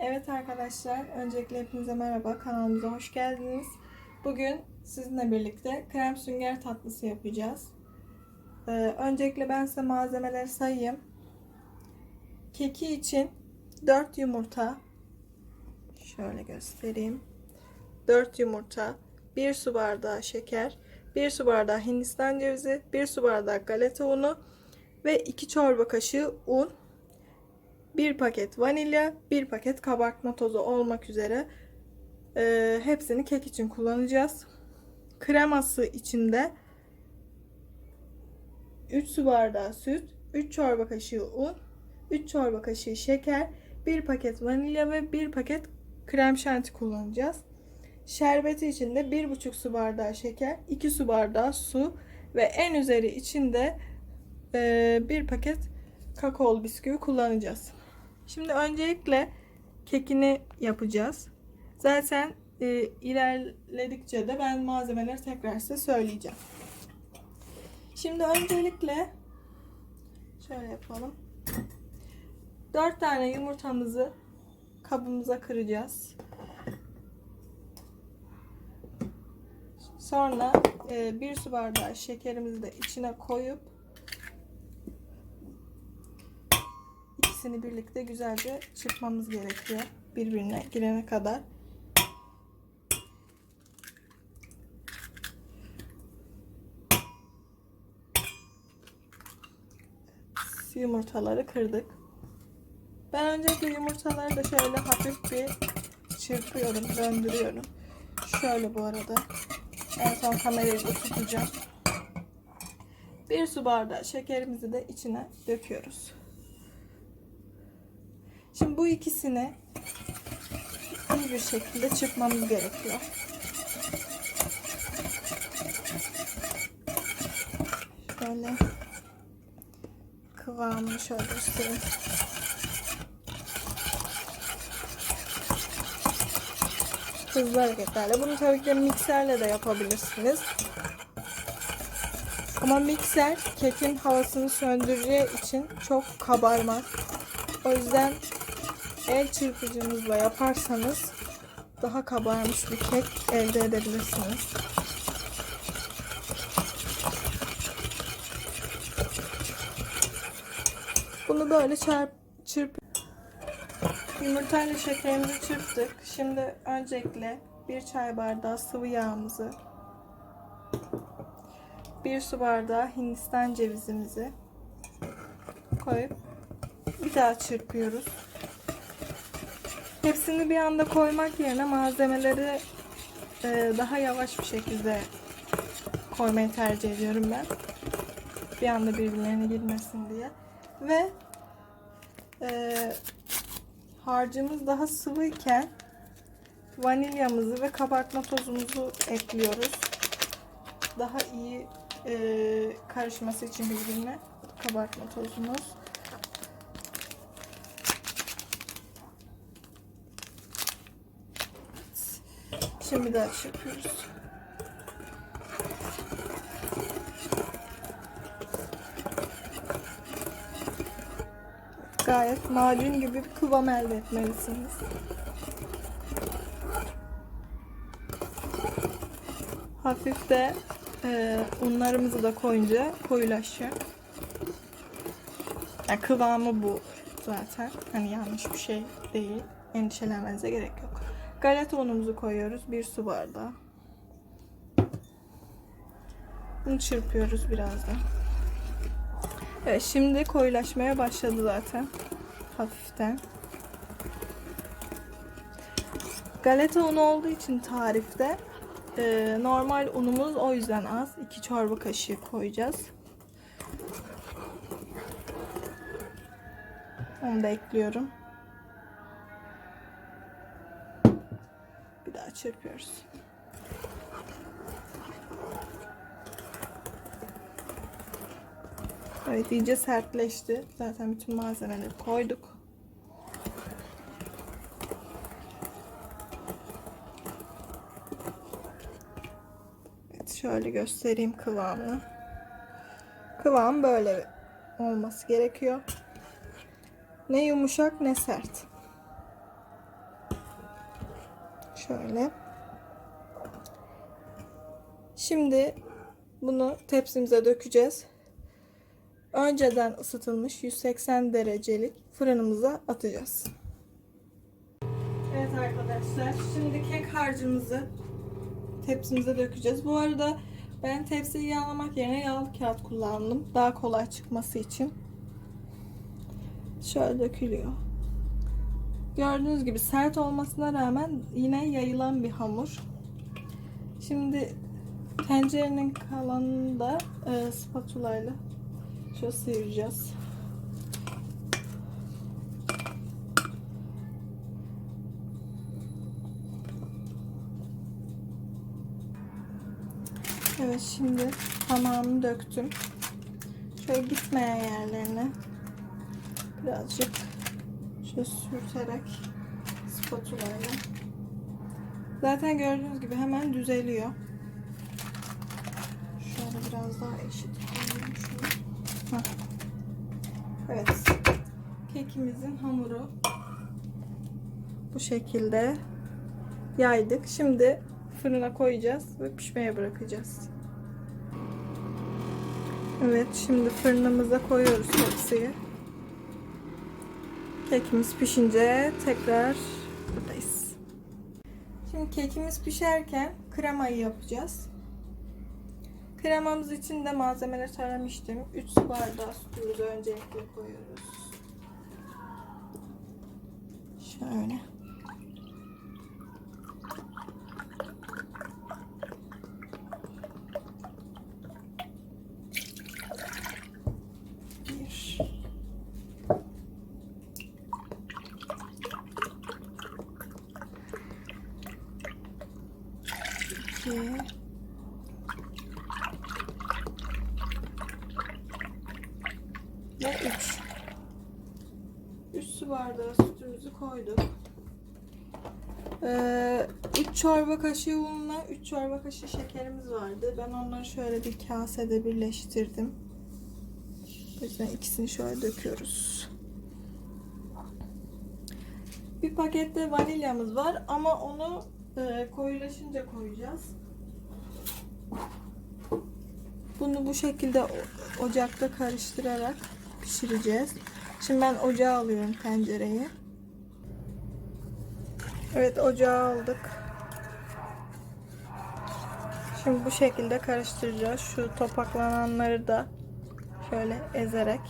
Evet arkadaşlar, öncelikle hepinize merhaba. Kanalımıza hoş geldiniz. Bugün sizinle birlikte krem sünger tatlısı yapacağız. Ee, öncelikle ben size malzemeleri sayayım. Keki için 4 yumurta. Şöyle göstereyim. 4 yumurta, 1 su bardağı şeker, 1 su bardağı hindistan cevizi, 1 su bardağı galeta unu ve 2 çorba kaşığı un. 1 paket vanilya, 1 paket kabartma tozu olmak üzere e, hepsini kek için kullanacağız. Kreması içinde 3 su bardağı süt, 3 çorba kaşığı un, 3 çorba kaşığı şeker, 1 paket vanilya ve 1 paket krem şanti kullanacağız. Şerbeti içinde 1,5 su bardağı şeker, 2 su bardağı su ve en üzeri içinde e, 1 paket kakaolu bisküvi kullanacağız. Şimdi öncelikle kekini yapacağız. Zaten e, ilerledikçe de ben malzemeleri tekrar size söyleyeceğim. Şimdi öncelikle şöyle yapalım. 4 tane yumurtamızı kabımıza kıracağız. Sonra e, bir su bardağı şekerimizi de içine koyup ikisini birlikte güzelce çırpmamız gerekiyor. Birbirine girene kadar. Yumurtaları kırdık. Ben öncelikle yumurtaları da şöyle hafif bir çırpıyorum, döndürüyorum. Şöyle bu arada. En son kamerayı da tutacağım. Bir su bardağı şekerimizi de içine döküyoruz. Şimdi bu ikisini iyi bir şekilde çırpmamız gerekiyor. Şöyle kıvamını şöyle göstereyim. Hızlı hareketlerle. Bunu tabii ki mikserle de yapabilirsiniz. Ama mikser kekin havasını söndüreceği için çok kabarmaz. O yüzden el çırpıcınızla yaparsanız daha kabarmış bir kek elde edebilirsiniz. Bunu böyle çarp, çırp Yumurtayla şekerimizi çırptık. Şimdi öncelikle bir çay bardağı sıvı yağımızı bir su bardağı hindistan cevizimizi koyup bir daha çırpıyoruz. Hepsini bir anda koymak yerine malzemeleri e, daha yavaş bir şekilde koymayı tercih ediyorum ben. Bir anda birbirlerine girmesin diye. Ve e, harcımız daha sıvıyken vanilyamızı ve kabartma tozumuzu ekliyoruz. Daha iyi e, karışması için birbirine kabartma tozumuz. Şimdi daha çırpıyoruz. Gayet macun gibi bir kıvam elde etmelisiniz. Hafif de e, unlarımızı da koyunca koyulaşacak. Yani kıvamı bu zaten. Hani yanlış bir şey değil. Endişelenmenize gerek yok. Galeta unumuzu koyuyoruz. Bir su bardağı. Bunu çırpıyoruz birazdan. Evet şimdi koyulaşmaya başladı zaten. Hafiften. Galeta unu olduğu için tarifte e, normal unumuz o yüzden az. 2 çorba kaşığı koyacağız. Onu da ekliyorum. Çırpıyoruz. Evet iyice sertleşti. Zaten bütün malzemeleri koyduk. Evet şöyle göstereyim kıvamını. Kıvam böyle olması gerekiyor. Ne yumuşak ne sert. Şöyle. Şimdi bunu tepsimize dökeceğiz. Önceden ısıtılmış 180 derecelik fırınımıza atacağız. Evet arkadaşlar, şimdi kek harcımızı tepsimize dökeceğiz. Bu arada ben tepsiyi yağlamak yerine yağlı kağıt kullandım. Daha kolay çıkması için. Şöyle dökülüyor. Gördüğünüz gibi sert olmasına rağmen yine yayılan bir hamur. Şimdi tencerenin kalanını da e, spatula ile şöyle sıyıracağız. Evet şimdi tamamını döktüm. Şöyle gitmeyen yerlerine birazcık şöyle sürterek spatula ile. Zaten gördüğünüz gibi hemen düzeliyor. Şöyle biraz daha eşit. Evet. Kekimizin hamuru bu şekilde yaydık. Şimdi fırına koyacağız ve pişmeye bırakacağız. Evet, şimdi fırınımıza koyuyoruz tepsiyi. Kekimiz pişince tekrar buradayız. Şimdi kekimiz pişerken kremayı yapacağız. Kremamız için de malzemeleri taramıştım. 3 su bardağı sütümüzü öncelikle koyuyoruz. Şöyle. Bir. İki. Ve 3. 3 su bardağı sütümüzü koyduk. 3 çorba kaşığı unla 3 çorba kaşığı şekerimiz vardı. Ben onları şöyle bir kasede birleştirdim. O yüzden ikisini şöyle döküyoruz. Bir pakette vanilyamız var ama onu e, koyulaşınca koyacağız. Bunu bu şekilde ocakta karıştırarak pişireceğiz. Şimdi ben ocağa alıyorum tencereyi. Evet ocağa aldık. Şimdi bu şekilde karıştıracağız. Şu topaklananları da şöyle ezerek.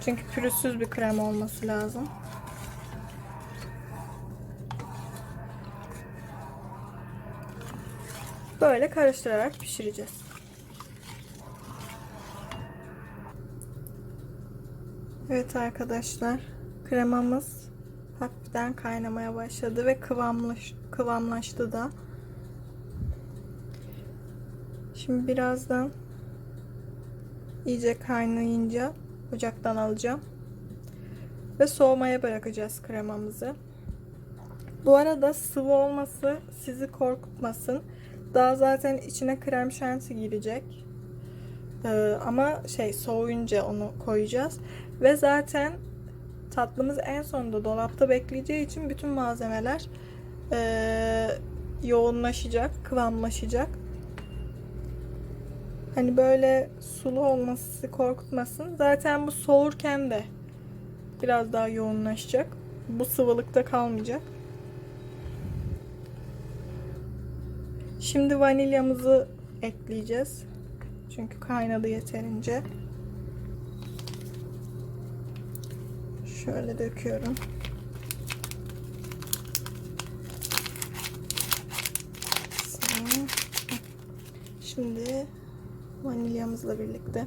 Çünkü pürüzsüz bir krem olması lazım. Böyle karıştırarak pişireceğiz. Evet arkadaşlar, kremamız hafiften kaynamaya başladı ve kıvamlaş, kıvamlaştı da. Şimdi birazdan iyice kaynayınca ocaktan alacağım. Ve soğumaya bırakacağız kremamızı. Bu arada sıvı olması sizi korkutmasın. Daha zaten içine krem şanti girecek. Ee, ama şey soğuyunca onu koyacağız. Ve zaten tatlımız en sonunda dolapta bekleyeceği için bütün malzemeler ee, yoğunlaşacak, kıvamlaşacak. Hani böyle sulu olması sizi korkutmasın. Zaten bu soğurken de biraz daha yoğunlaşacak. Bu sıvılıkta kalmayacak. Şimdi vanilyamızı ekleyeceğiz. Çünkü kaynadı yeterince. Şöyle döküyorum. Şimdi vanilyamızla birlikte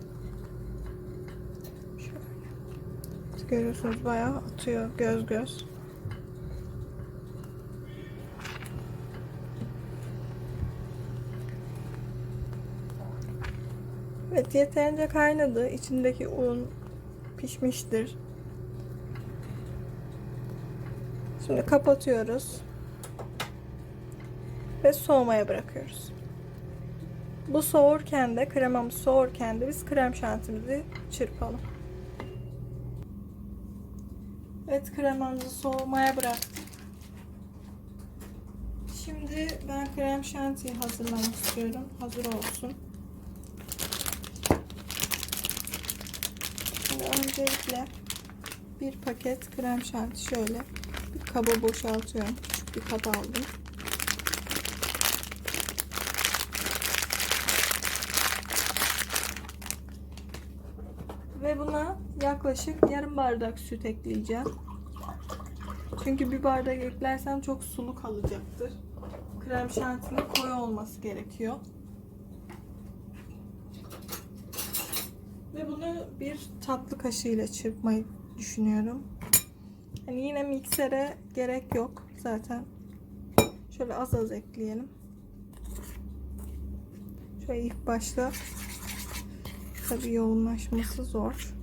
şöyle görüyorsunuz bayağı atıyor göz göz. Evet yeterince kaynadı. İçindeki un pişmiştir. Şimdi kapatıyoruz. Ve soğumaya bırakıyoruz. Bu soğurken de kremamız soğurken de biz krem şantimizi çırpalım. Evet kremamızı soğumaya bıraktık. Şimdi ben krem şantiyi hazırlamak istiyorum. Hazır olsun. Şimdi öncelikle bir paket krem şanti şöyle bir kaba boşaltıyorum. Küçük bir kaba aldım. Ve buna yaklaşık yarım bardak süt ekleyeceğim. Çünkü bir bardak eklersem çok sulu kalacaktır. Krem şantinin koyu olması gerekiyor. Ve bunu bir tatlı kaşığıyla çırpmayı düşünüyorum. Hani yine miksere gerek yok zaten. Şöyle az az ekleyelim. Şöyle ilk başta tabii yoğunlaşması zor.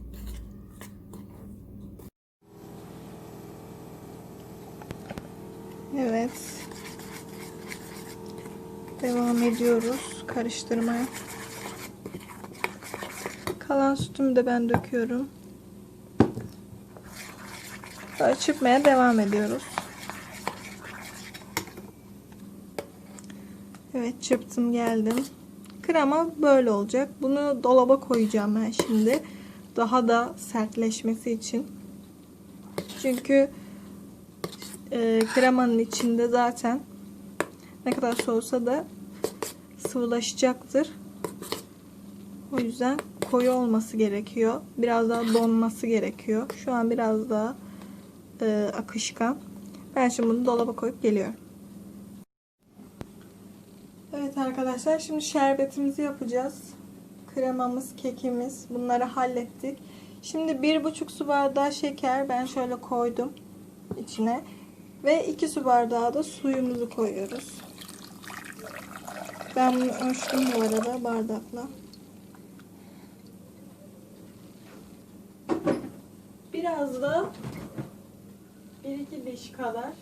Evet. Devam ediyoruz karıştırmaya. Kalan sütümü de ben döküyorum. Böyle çırpmaya devam ediyoruz. Evet çırptım geldim. Krema böyle olacak. Bunu dolaba koyacağım ben şimdi. Daha da sertleşmesi için. Çünkü e, kremanın içinde zaten ne kadar soğusa da sıvılaşacaktır. O yüzden koyu olması gerekiyor. Biraz daha donması gerekiyor. Şu an biraz daha e, akışkan. Ben şimdi bunu dolaba koyup geliyorum. Evet arkadaşlar şimdi şerbetimizi yapacağız. Kremamız, kekimiz bunları hallettik. Şimdi bir buçuk su bardağı şeker ben şöyle koydum içine. Ve 2 su bardağı da suyumuzu koyuyoruz. Ben bunu ölçtüm bu arada bardakla. Biraz da 1-2 diş kadar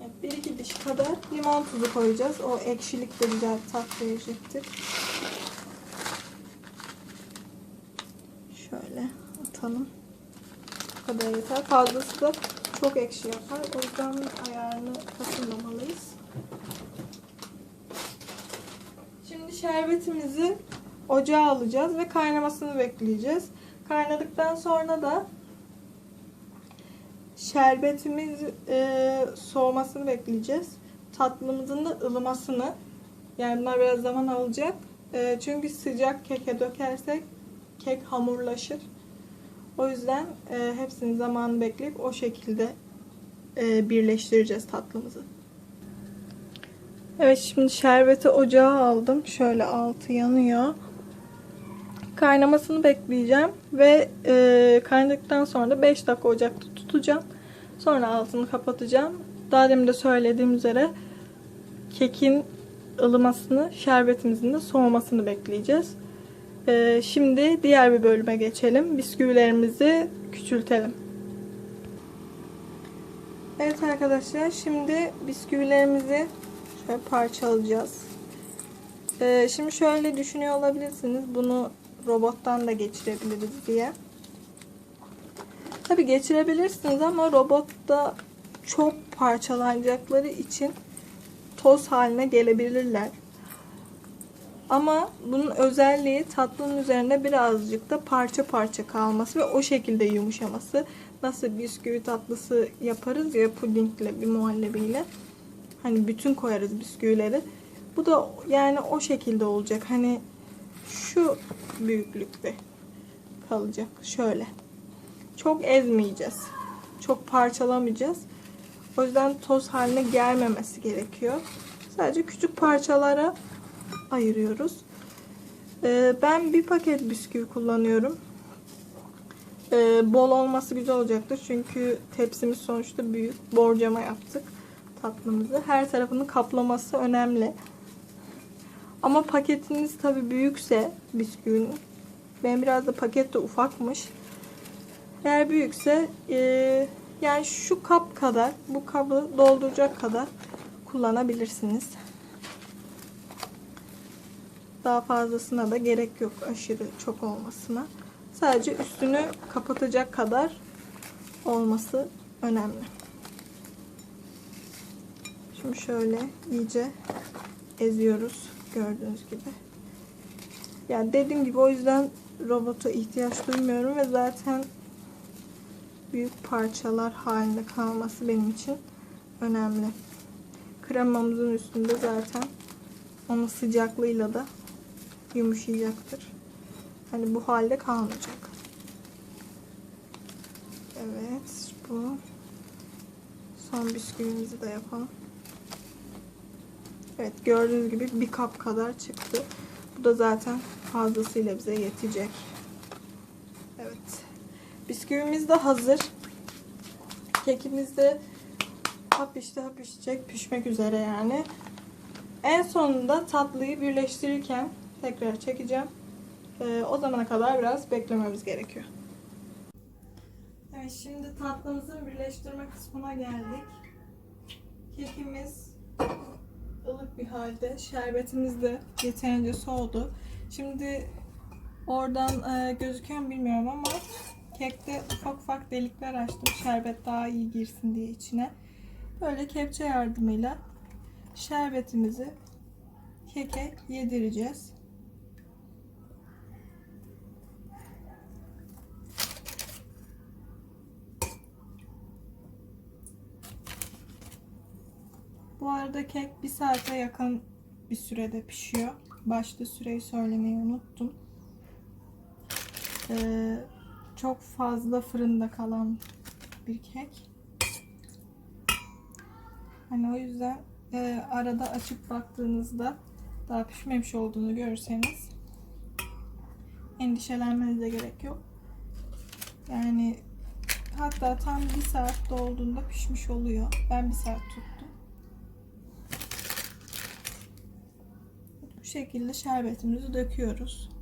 evet, 1-2 diş kadar limon tuzu koyacağız. O ekşilik de güzel tat verecektir. Şöyle atalım kadar yeter. Fazlası da çok ekşi yapar. O yüzden ayarını kaçırmamalıyız. Şimdi şerbetimizi ocağa alacağız ve kaynamasını bekleyeceğiz. Kaynadıktan sonra da şerbetimiz e, soğumasını bekleyeceğiz. Tatlımızın da ılımasını. Yani bunlar biraz zaman alacak. E, çünkü sıcak keke dökersek kek hamurlaşır. O yüzden e, hepsinin zamanını bekleyip o şekilde e, birleştireceğiz tatlımızı. Evet şimdi şerbeti ocağa aldım. Şöyle altı yanıyor. Kaynamasını bekleyeceğim ve e, kaynadıktan sonra da 5 dakika ocakta tutacağım. Sonra altını kapatacağım. Daha demin de söylediğim üzere kekin ılımasını, şerbetimizin de soğumasını bekleyeceğiz. Ee, şimdi diğer bir bölüme geçelim. Bisküvilerimizi küçültelim. Evet arkadaşlar şimdi bisküvilerimizi şöyle parçalayacağız. Ee, şimdi şöyle düşünüyor olabilirsiniz. Bunu robottan da geçirebiliriz diye. Tabi geçirebilirsiniz ama robotta çok parçalanacakları için toz haline gelebilirler. Ama bunun özelliği tatlının üzerinde birazcık da parça parça kalması ve o şekilde yumuşaması. Nasıl bisküvi tatlısı yaparız ya pudingle bir muhallebiyle. Hani bütün koyarız bisküvileri. Bu da yani o şekilde olacak. Hani şu büyüklükte kalacak. Şöyle. Çok ezmeyeceğiz. Çok parçalamayacağız. O yüzden toz haline gelmemesi gerekiyor. Sadece küçük parçalara ayırıyoruz. Ee, ben bir paket bisküvi kullanıyorum. Ee, bol olması güzel olacaktır. Çünkü tepsimiz sonuçta büyük. Borcama yaptık tatlımızı. Her tarafını kaplaması önemli. Ama paketiniz tabi büyükse bisküvinin. Benim biraz da paket de ufakmış. Eğer büyükse e, yani şu kap kadar bu kabı dolduracak kadar kullanabilirsiniz. Daha fazlasına da gerek yok aşırı çok olmasına. Sadece üstünü kapatacak kadar olması önemli. Şimdi şöyle iyice eziyoruz gördüğünüz gibi. Yani dediğim gibi o yüzden robota ihtiyaç duymuyorum ve zaten büyük parçalar halinde kalması benim için önemli. Kremamızın üstünde zaten onun sıcaklığıyla da yumuşayacaktır. Hani bu halde kalmayacak. Evet bu. Son bisküvimizi de yapalım. Evet gördüğünüz gibi bir kap kadar çıktı. Bu da zaten fazlasıyla bize yetecek. Bisküvimiz de hazır. Kekimiz de hap işte hap. Pişmek üzere yani. En sonunda tatlıyı birleştirirken tekrar çekeceğim. Ee, o zamana kadar biraz beklememiz gerekiyor. Evet şimdi tatlımızın birleştirme kısmına geldik. Kekimiz ılık bir halde. Şerbetimiz de yeterince soğudu. Şimdi oradan e, gözüküyor mu bilmiyorum ama kekte ufak ufak delikler açtım. Şerbet daha iyi girsin diye içine. Böyle kepçe yardımıyla şerbetimizi keke yedireceğiz. Bu arada kek bir saate yakın bir sürede pişiyor. Başta süreyi söylemeyi unuttum. Ee, çok fazla fırında kalan bir kek. Hani o yüzden e, arada açıp baktığınızda daha pişmemiş olduğunu görürseniz endişelenmenize gerek yok. Yani hatta tam bir saat dolduğunda pişmiş oluyor. Ben bir saat tuttum. Bu şekilde şerbetimizi döküyoruz.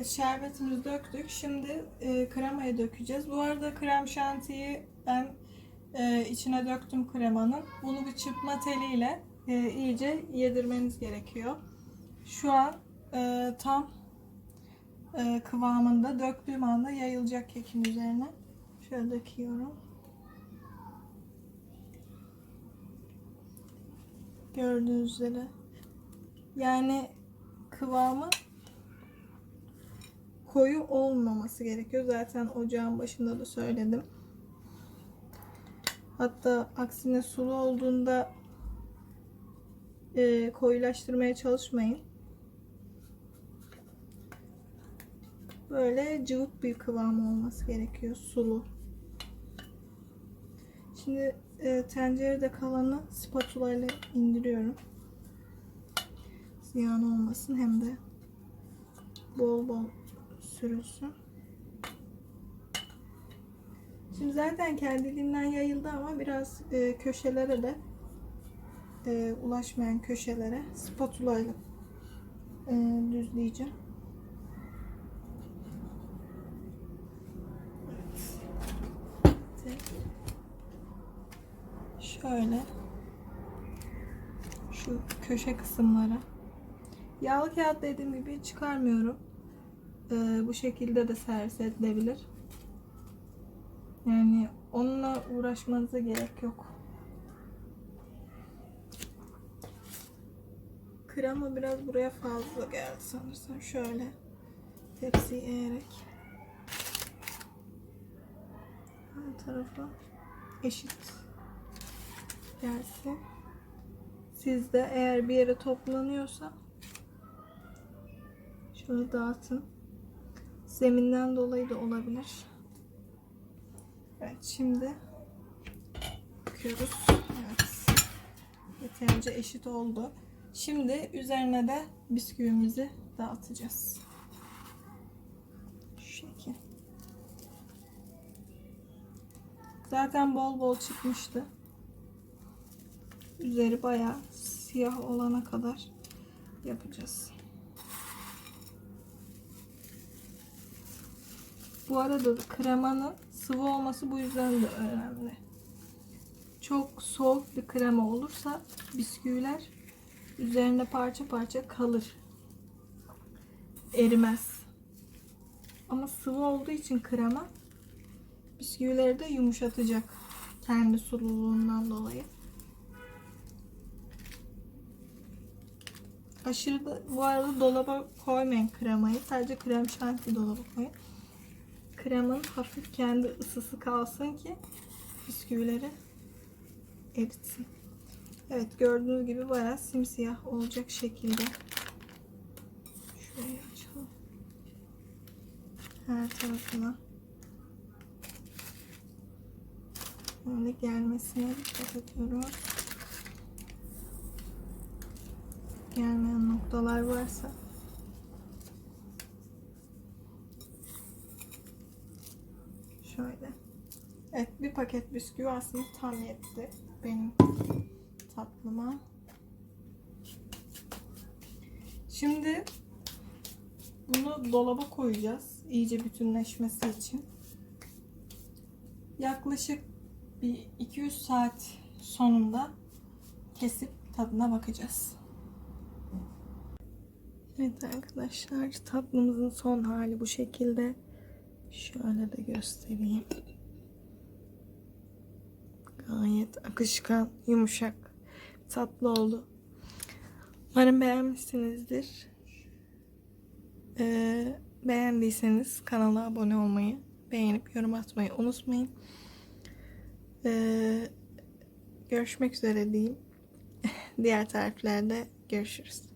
Şerbetimizi döktük. Şimdi e, kremayı dökeceğiz. Bu arada krem şantiyi ben e, içine döktüm kremanın. Bunu bir çırpma teliyle e, iyice yedirmeniz gerekiyor. Şu an e, tam e, kıvamında döktüğüm anda yayılacak kekin üzerine. Şöyle döküyorum. Gördüğünüz üzere. Yani kıvamı koyu olmaması gerekiyor. Zaten ocağın başında da söyledim. Hatta aksine sulu olduğunda e, koyulaştırmaya çalışmayın. Böyle cıvık bir kıvam olması gerekiyor. Sulu. Şimdi e, tencerede kalanı spatula ile indiriyorum. Ziyan olmasın hem de bol bol sürülsün. Şimdi zaten kendiliğinden yayıldı ama biraz e, köşelere de e, ulaşmayan köşelere spatula ile e, düzleyeceğim. Şöyle şu köşe kısımlara yağlı kağıt dediğim gibi çıkarmıyorum. E, bu şekilde de servis edilebilir. Yani onunla uğraşmanıza gerek yok. Krema biraz buraya fazla geldi sanırsam. Şöyle tepsiyi eğerek her tarafa eşit gelsin. Sizde eğer bir yere toplanıyorsa şöyle dağıtın. Zeminden dolayı da olabilir. Evet şimdi bakıyoruz. Evet. Yeterince eşit oldu. Şimdi üzerine de bisküvimizi dağıtacağız. Şu şekil. Zaten bol bol çıkmıştı. Üzeri bayağı siyah olana kadar yapacağız. Bu arada kremanın sıvı olması bu yüzden de önemli. Çok soğuk bir krema olursa bisküviler üzerinde parça parça kalır. Erimez. Ama sıvı olduğu için krema bisküvileri de yumuşatacak. Kendi sululuğundan dolayı. Aşırı da bu arada dolaba koymayın kremayı. Sadece krem şanti dolaba koyun. Kremanın hafif kendi ısısı kalsın ki bisküvileri eritsin. Evet gördüğünüz gibi bayağı simsiyah olacak şekilde. Şurayı açalım. Her tarafına. Böyle gelmesine dikkat ediyoruz. Gelmeyen noktalar varsa şöyle. Evet bir paket bisküvi aslında tam yetti benim tatlıma. Şimdi bunu dolaba koyacağız. iyice bütünleşmesi için. Yaklaşık bir 200 saat sonunda kesip tadına bakacağız. Evet arkadaşlar tatlımızın son hali bu şekilde. Şöyle de göstereyim. Gayet akışkan, yumuşak, tatlı oldu. Umarım beğenmişsinizdir. Ee, beğendiyseniz kanala abone olmayı, beğenip yorum atmayı unutmayın. Ee, görüşmek üzere diyeyim. Diğer tariflerde görüşürüz.